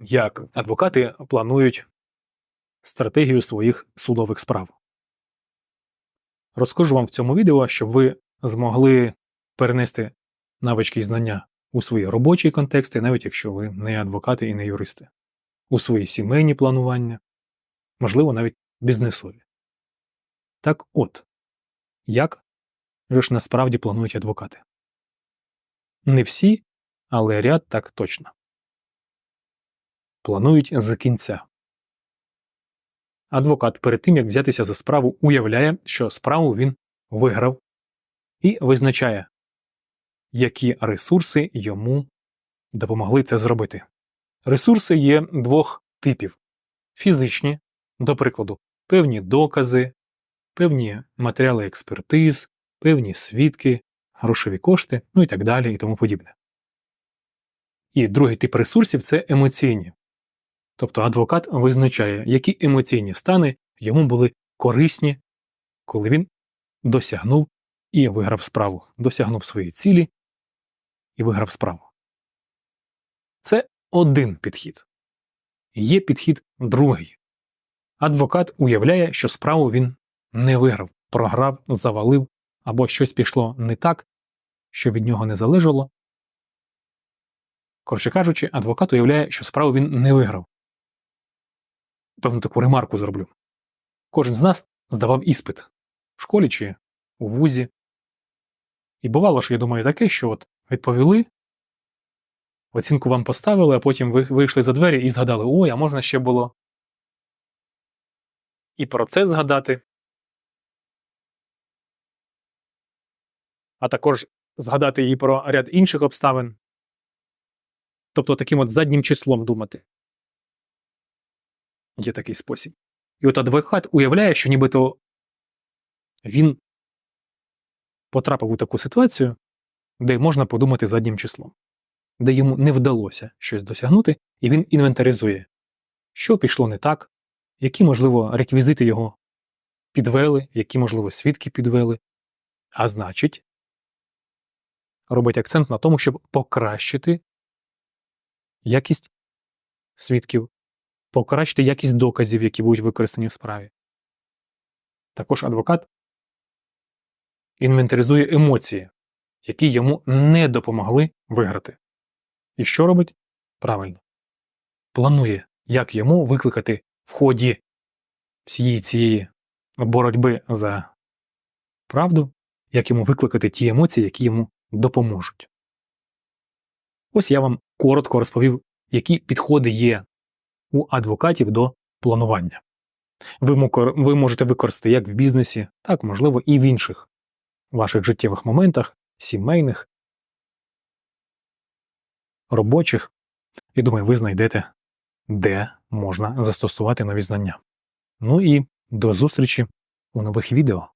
як адвокати планують стратегію своїх судових справ. Розкажу вам в цьому відео, щоб ви змогли перенести навички і знання у свої робочі контексти, навіть якщо ви не адвокати і не юристи, у свої сімейні планування, можливо, навіть бізнесові. Так от, як же ж насправді планують адвокати? Не всі, але ряд так точно. Планують з кінця. Адвокат перед тим, як взятися за справу, уявляє, що справу він виграв і визначає, які ресурси йому допомогли це зробити. Ресурси є двох типів: фізичні, до прикладу, певні докази, певні матеріали експертиз, певні свідки, грошові кошти, ну і так далі, і тому подібне. І другий тип ресурсів це емоційні. Тобто адвокат визначає, які емоційні стани йому були корисні, коли він досягнув і виграв справу, досягнув свої цілі і виграв справу. Це один підхід. Є підхід другий. Адвокат уявляє, що справу він не виграв, програв, завалив або щось пішло не так, що від нього не залежало. Коротше кажучи, адвокат уявляє, що справу він не виграв. Певну таку ремарку зроблю. Кожен з нас здавав іспит в школі чи у вузі. І бувало ж, я думаю, таке, що от відповіли, оцінку вам поставили, а потім ви вийшли за двері і згадали, ой, а можна ще було. І про це згадати. А також згадати і про ряд інших обставин. Тобто таким от заднім числом думати. Є такий спосіб. І от адвокат уявляє, що нібито він потрапив у таку ситуацію, де можна подумати заднім числом, де йому не вдалося щось досягнути, і він інвентаризує, що пішло не так, які, можливо, реквізити його підвели, які, можливо, свідки підвели, а значить, робить акцент на тому, щоб покращити якість свідків, покращити якість доказів, які будуть використані в справі. Також адвокат інвентаризує емоції, які йому не допомогли виграти. І що робить? Правильно. Планує, як йому викликати в ході всієї цієї боротьби за правду, як йому викликати ті емоції, які йому допоможуть. Ось я вам коротко розповів, які підходи є у адвокатів до планування. Ви, можете використати як в бізнесі, так, можливо, і в інших ваших життєвих моментах, сімейних, робочих. І думаю, ви знайдете, де можна застосувати нові знання. Ну і до зустрічі у нових відео.